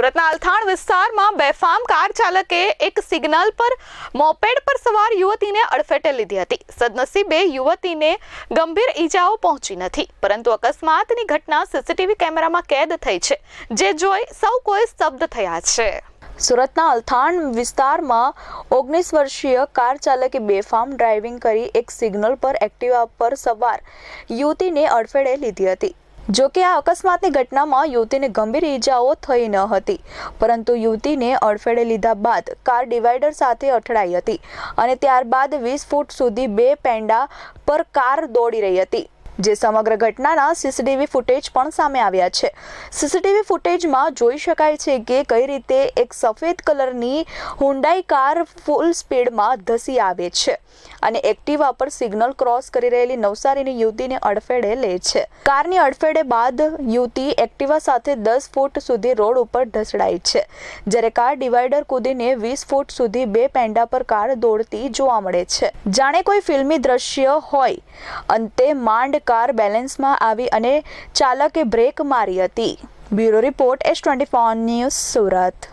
સુરતના અલથાણ વિસ્તારમાં બેફામ કાર ચાલકે એક સિગ્નલ પર મોપેડ પર સવાર યુવતીને અડફેટે લીધી હતી. સદનસીબે યુવતીને ગંભીર ઈજાઓ પહોંચી નથી. પરંતુ અકસ્માતની ઘટના સીસીટીવી કેમેરામાં કેદ થઈ છે, જે જોઈ સૌ કોઈ સ્તબ્ધ થયા છે. સુરતના અલથાણ વિસ્તારમાં ઓગણીસ વર્ષીય કાર ચાલકે બેફામ ડ્રાઇવિંગ કરી એક સિગ્નલ પર એક્ટિવા પર સવાર યુવતીને અડફેટે લીધી હતી. જો કે આ અકસ્માતની ઘટનામાં યુવતીને ગંભીર ઈજાઓ થઈ ન હતી, પરંતુ યુવતીને અડફેડે લીધા બાદ કાર ડિવાઈડર સાથે અથડાઈ હતી અને ત્યારબાદ વીસ ફૂટ સુધી બે પેંડા પર કાર દોડી રહી હતી. જે સમગ્ર ઘટનાના સીસીટીવી ફૂટેજ પણ સામે આવ્યા છે. સીસીટીવી ફૂટેજમાં જોઈ શકાય છે કે કઈ રીતે એક સફેદ કલરની હુન્ડાઈ કાર ફૂલ સ્પીડમાં ધસી આવે છે અને એક્ટિવા પર સિગ્નલ ક્રોસ કરી રહેલી નવસારીની યુવતીને અડફેડે લે છે. કારની અડફેડે બાદ યુવતી એક્ટિવા સાથે દસ ફૂટ સુધી રોડ ઉપર ઢસડાઈ છે. જ્યારે કાર ડિવાઈડર કૂદીને વીસ ફૂટ સુધી બે પેંડા પર કાર દોડતી જોવા મળે છે. જાણે કોઈ ફિલ્મી દ્રશ્ય હોય. અંતે માંડ કાર બેલેન્સમાં આવી અને ચાલકે બ્રેક મારી હતી. Bureau report S twenty news Surat.